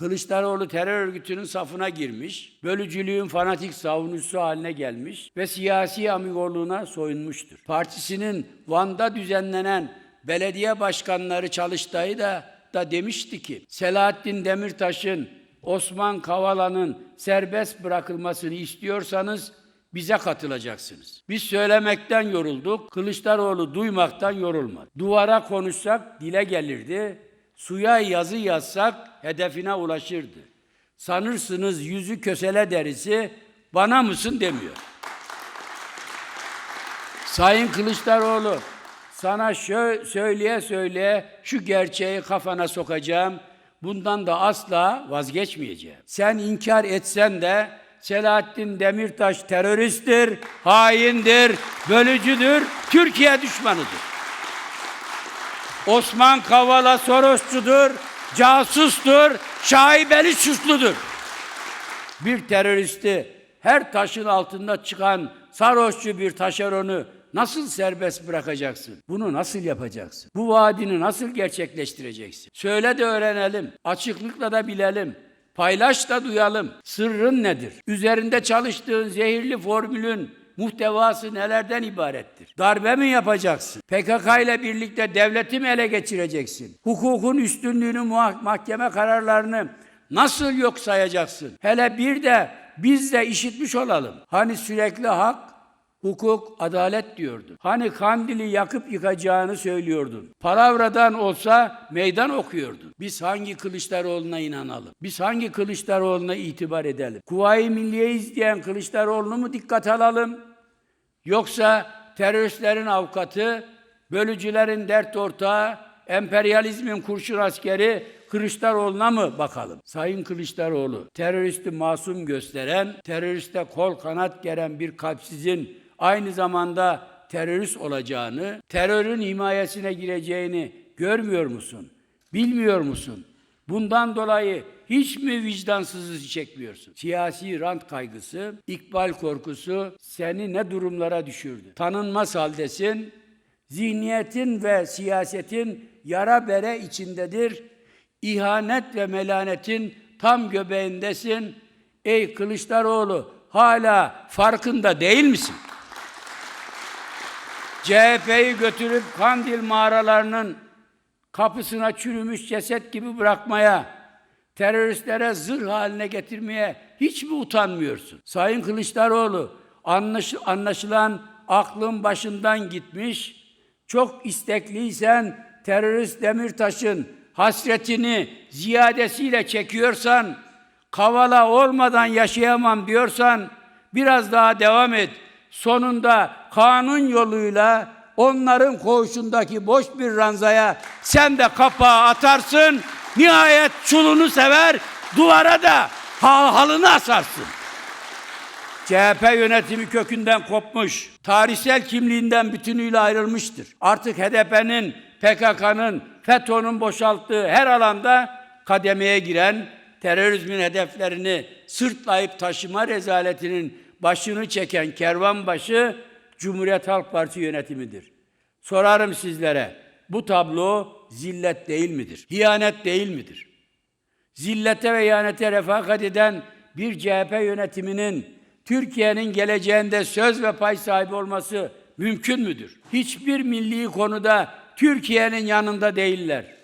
Kılıçdaroğlu terör örgütünün safına girmiş, bölücülüğün fanatik savunucusu haline gelmiş ve siyasi amigorluğuna soyunmuştur. Partisinin Van'da düzenlenen belediye başkanları çalıştayı da da demişti ki Selahattin Demirtaş'ın Osman Kavala'nın serbest bırakılmasını istiyorsanız bize katılacaksınız. Biz söylemekten yorulduk, Kılıçdaroğlu duymaktan yorulmadı. Duvara konuşsak dile gelirdi, suya yazı yazsak hedefine ulaşırdı. Sanırsınız yüzü kösele derisi bana mısın demiyor. Sayın Kılıçdaroğlu, sana şö söyleye söyleye şu gerçeği kafana sokacağım. Bundan da asla vazgeçmeyeceğim. Sen inkar etsen de Selahattin Demirtaş teröristtir, haindir, bölücüdür, Türkiye düşmanıdır. Osman Kavala Sorosçudur, casustur, şaibeli suçludur. Bir teröristi her taşın altında çıkan sarhoşçu bir taşeronu nasıl serbest bırakacaksın? Bunu nasıl yapacaksın? Bu vaadini nasıl gerçekleştireceksin? Söyle de öğrenelim. Açıklıkla da bilelim. Paylaş da duyalım. Sırrın nedir? Üzerinde çalıştığın zehirli formülün muhtevası nelerden ibarettir? Darbe mi yapacaksın? PKK ile birlikte devleti mi ele geçireceksin? Hukukun üstünlüğünü mahkeme kararlarını nasıl yok sayacaksın? Hele bir de biz de işitmiş olalım. Hani sürekli hak, hukuk, adalet diyordun. Hani kandili yakıp yıkacağını söylüyordun. Palavradan olsa meydan okuyordun. Biz hangi Kılıçdaroğlu'na inanalım? Biz hangi Kılıçdaroğlu'na itibar edelim? Kuvayi Milliye izleyen Kılıçdaroğlu'nu mu dikkat alalım? Yoksa teröristlerin avukatı, bölücülerin dert ortağı, emperyalizmin kurşun askeri Kılıçdaroğlu'na mı bakalım? Sayın Kılıçdaroğlu, teröristi masum gösteren, teröriste kol kanat geren bir kalpsizin aynı zamanda terörist olacağını, terörün himayesine gireceğini görmüyor musun? Bilmiyor musun? Bundan dolayı hiç mi vicdansızlık çekmiyorsun? Siyasi rant kaygısı, ikbal korkusu seni ne durumlara düşürdü? Tanınmaz haldesin, zihniyetin ve siyasetin yara bere içindedir. İhanet ve melanetin tam göbeğindesin. Ey Kılıçdaroğlu hala farkında değil misin? CHP'yi götürüp Kandil mağaralarının kapısına çürümüş ceset gibi bırakmaya, teröristlere zırh haline getirmeye hiç mi utanmıyorsun? Sayın Kılıçdaroğlu, anlaş, anlaşılan aklın başından gitmiş, çok istekliysen terörist Demirtaş'ın hasretini ziyadesiyle çekiyorsan, kavala olmadan yaşayamam diyorsan biraz daha devam et. Sonunda kanun yoluyla onların koğuşundaki boş bir ranzaya sen de kapağı atarsın. Nihayet çulunu sever, duvara da hal halını asarsın. CHP yönetimi kökünden kopmuş, tarihsel kimliğinden bütünüyle ayrılmıştır. Artık HDP'nin, PKK'nın, FETÖ'nün boşalttığı her alanda kademeye giren, terörizmin hedeflerini sırtlayıp taşıma rezaletinin başını çeken kervanbaşı Cumhuriyet Halk Partisi yönetimidir. Sorarım sizlere, bu tablo zillet değil midir? Hiyanet değil midir? Zillete ve ihanete refakat eden bir CHP yönetiminin Türkiye'nin geleceğinde söz ve pay sahibi olması mümkün müdür? Hiçbir milli konuda Türkiye'nin yanında değiller.